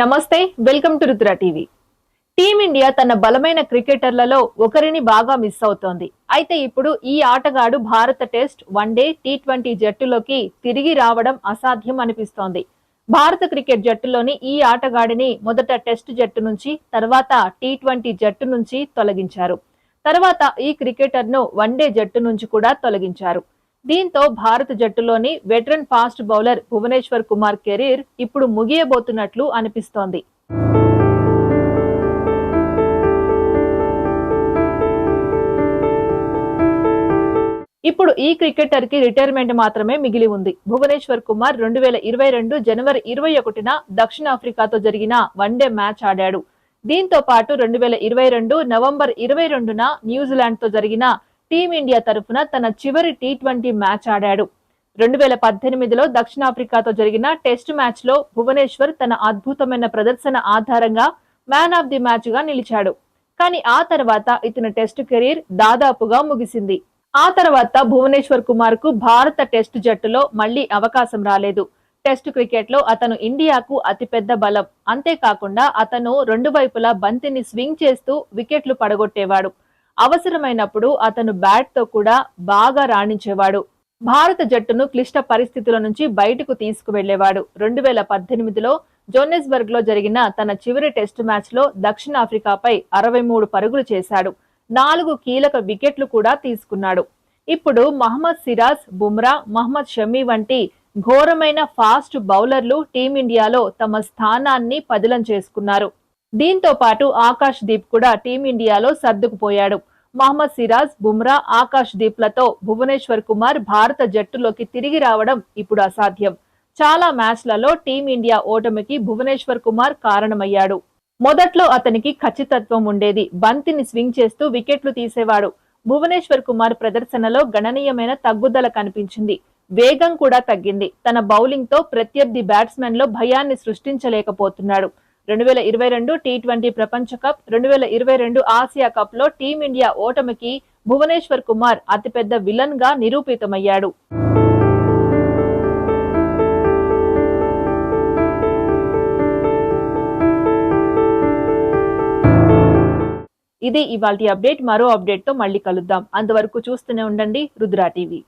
నమస్తే welcome to Rudra TV. Team India తన బలమైన క్రికెటర్లలో ఒకరిని బాగా మిస్ అవుతోంది. అయితే ఇప్పుడు ఈ ఆటగాడు భారత టెస్ట్ వన్డే టీ ట్వంటీ జట్టులోకి తిరిగి రావడం అసాధ్యం అనిపిస్తోంది. భారత క్రికెట్ జట్టులోని ఈ ఆటగాడిని మొదట టెస్ట్ జట్టు నుంచి తర్వాత టీ ట్వంటీ జట్టు నుంచి తొలగించారు. తర్వాత ఈ క్రికెటర్ను వన్డే జట్టు నుంచి కూడా తొలగించారు. దీంతో భారత జట్టులోని veteran fast bowler Bhuvneshwar Kumar career ఇప్పుడు ముగియబోతున్నట్లు అనిపిస్తోంది. ఇప్పుడు ఈ క్రికెటర్కి రిటైర్మెంట్ మాత్రమే మిగిలి ఉంది. భువనేశ్వర్ కుమార్ రెండు వేల ఇరవై రెండు జనవరి ఇరవై ఒకటిన దక్షిణాఫ్రికాతో జరిగిన వన్డే మ్యాచ్ ఆడాడు. దీంతో పాటు రెండు వేల ఇరవై రెండు నవంబర్ ఇరవై రెండున న్యూజిలాండ్తో జరిగిన టీమిండియా తరఫున తన చివరి టీ ట్వంటీ మ్యాచ్ ఆడాడు. రెండు వేల పద్దెనిమిదిలో దక్షిణాఫ్రికాతో జరిగిన టెస్ట్ మ్యాచ్లో భువనేశ్వర్ తన అద్భుతమైన ప్రదర్శన ఆధారంగా మ్యాన్ ఆఫ్ ది మ్యాచ్గా నిలిచాడు. కానీ ఆ తర్వాత ఇతని టెస్ట్ కెరీర్ దాదాపుగా ముగిసింది. ఆ తర్వాత భువనేశ్వర్ కుమార్కు భారత టెస్ట్ జట్టులో మళ్ళీ అవకాశం రాలేదు. టెస్ట్ క్రికెట్లో అతను ఇండియాకు అతిపెద్ద బలం. అంతేకాకుండా అతను రెండు వైపులా బంతిని స్వింగ్ చేస్తూ వికెట్లు పడగొట్టేవాడు. అవసరమైనప్పుడు అతను బ్యాట్తో కూడా బాగా రాణించేవాడు. భారత జట్టును క్లిష్ట పరిస్థితుల నుంచి బయటకు తీసుకువెళ్ళేవాడు రెండు వేల పద్దెనిమిదిలో జోనెస్బర్గ్లో జరిగిన తన చివరి టెస్ట్ మ్యాచ్లో దక్షిణాఫ్రికాపై అరవై మూడు పరుగులు చేశాడు. నాలుగు కీలక వికెట్లు కూడా తీసుకున్నాడు. ఇప్పుడు మహమ్మద్ సిరాజ్ బుమ్రా మహమ్మద్ షమీ వంటి ఘోరమైన ఫాస్ట్ బౌలర్లు టీమిండియాలో తమ స్థానాన్ని పదిలం చేసుకున్నారు. దీంతో పాటు ఆకాష్ దీప్ కూడా టీమిండియాలో సర్దుకుపోయాడు. మహమ్మద్ సిరాజ్ బుమ్రా ఆకాష్ దీప్లతో భువనేశ్వర్ కుమార్ భారత జట్టులోకి తిరిగి రావడం ఇప్పుడు అసాధ్యం. చాలా మ్యాచ్లలో టీమిండియా ఓటమికి భువనేశ్వర్ కుమార్ కారణమయ్యాడు. మొదట్లో అతనికి ఖచ్చితత్వం ఉండేది. బంతిని స్వింగ్ చేస్తూ వికెట్లు తీసేవాడు. భువనేశ్వర్ కుమార్ ప్రదర్శనలో గణనీయమైన తగ్గుదల కనిపించింది. వేగం కూడా తగ్గింది. తన బౌలింగ్తో ప్రత్యర్థి బ్యాట్స్మెన్లో భయాన్ని సృష్టించలేకపోతున్నాడు. రెండు వేల ఇరవై రెండు టీ ట్వంటీ ప్రపంచ కప్ రెండు వేల ఇరవై రెండు ఆసియా కప్లో టీమిండియా ఓటమికి భువనేశ్వర్ కుమార్ అతిపెద్ద విలన్గా నిరూపితమయ్యాడు. ఇది ఇవాల్టి అప్డేట్. మరో అప్డేట్తో మళ్ళీ కలుద్దాం. అంతవరకు చూస్తూనే ఉండండి రుద్రా టీవీ.